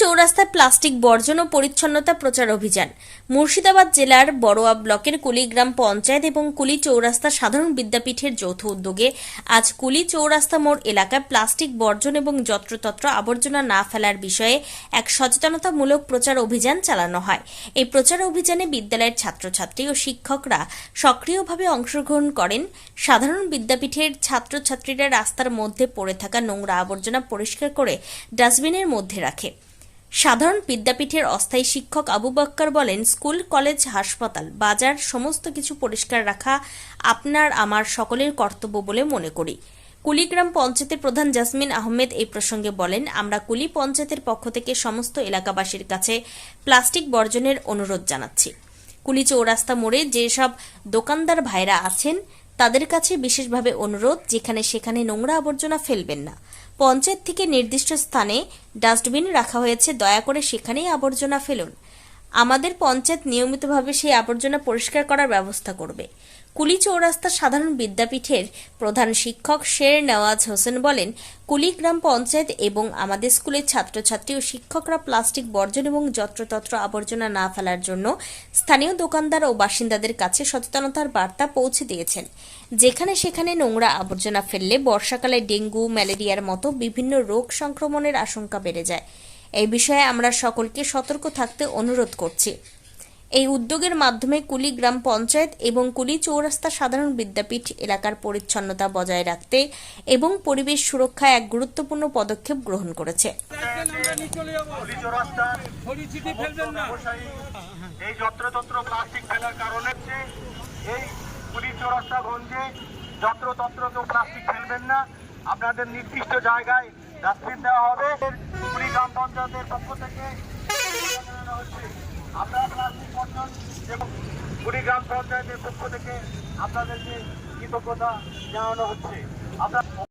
চৌরাস্তায় plastic বর্জন ও পরিচ্ছন্নতা প্রচার অভিযান। মুর্শিদাবাদ জেলার বড়োয়া ব্লকের কুলিগ্রাম পঞ্চায়েত এবং কুলি চৌরাস্তা সাধারণ বিদ্যাপীঠের যৌথ উদ্যোগে আজ কুলি চৌরাস্তা মোড় এলাকায় প্লাস্টিক বর্জন এবং যত্রতত্র আবর্জনা না ফেলার বিষয়ে এক সচেতনতামূলক প্রচার অভিযান চালানো হয়। এই প্রচার অভিযানে বিদ্যালয়ের ছাত্রছাত্রী ও শিক্ষকরা সক্রিয়ভাবে অংশগ্রহণ করেন। সাধারণ বিদ্যাপীঠের ছাত্রছাত্রীরা রাস্তার মধ্যে পড়ে থাকা নোংরা আবর্জনা পরিষ্কার করে ডাস্টবিনের মধ্যে রাখে। সাধারণ বিদ্যাপীঠের অস্থায়ী শিক্ষক আবু বাক্কার বলেন, স্কুল, কলেজ, হাসপাতাল, বাজার, সমস্ত কিছু পরিষ্কার রাখা আপনার, আমার সকলের কর্তব্য বলে মনে করি। কুলিগ্রাম পঞ্চায়েতের প্রধান জাসমিন আহমেদ এই প্রসঙ্গে বলেন, আমরা কুলি পঞ্চায়েতের পক্ষ থেকে সমস্ত এলাকাবাসীর কাছে প্লাস্টিক বর্জনের অনুরোধ জানাচ্ছি। কুলি চৌরাস্তা মোড়ে যেসব দোকানদার ভাইরা আছেন, তাদের কাছে বিশেষভাবে অনুরোধ, যেখানে সেখানে নোংরা আবর্জনা ফেলবেন না। পঞ্চায়েত থেকে নির্দিষ্ট স্থানে ডাস্টবিন রাখা হয়েছে। দয়া করে সেখানেই আবর্জনা ফেলুন। আমাদের পঞ্চায়েত নিয়মিতভাবে সেই আবর্জনা পরিষ্কার করার ব্যবস্থা করবে। কুলি চৌরাস্তা সাধারণ বিদ্যাপীঠের প্রধান শিক্ষক শের নওয়াজ হোসেন বলেন কুলিগ্রাম পঞ্চায়েত এবং আমাদের স্কুলের ছাত্রছাত্রী ও শিক্ষকরা প্লাস্টিক বর্জন এবং যত্রতত্র আবর্জনা না ফেলার জন্য স্থানীয় দোকানদার ও বাসিন্দাদের কাছে সচেতনতার বার্তা পৌঁছে দিয়েছেন। যেখানে সেখানে নোংরা আবর্জনা ফেললে বর্ষাকালে ডেঙ্গু, ম্যালেরিয়ার মতো বিভিন্ন রোগ সংক্রমণের আশঙ্কা বেড়ে যায়। এই বিষয়ে আমরা সকলকে সতর্ক থাকতে অনুরোধ করছি। এই উদ্যোগের মাধ্যমে কুলি গ্রাম পঞ্চায়েত এবং কুলি চৌরাস্তা সাধারণ বিদ্যাপীঠ এলাকার পরিচ্ছন্নতা বজায় রাখতে এবং পরিবেশ সুরক্ষায় এক গুরুত্বপূর্ণ পদক্ষেপ গ্রহণ করেছে। আপনাদের নির্দিষ্ট জায়গায় ডাস্টবিন দেওয়া হবে। পঞ্চায়েতের পক্ষ থেকে আপনারা প্লাস্টিক বর্জন এবং কুড়িগ্রাম পঞ্চায়েতের পক্ষ থেকে আপনাদেরকে কৃতজ্ঞতা জানানো হচ্ছে। আপনার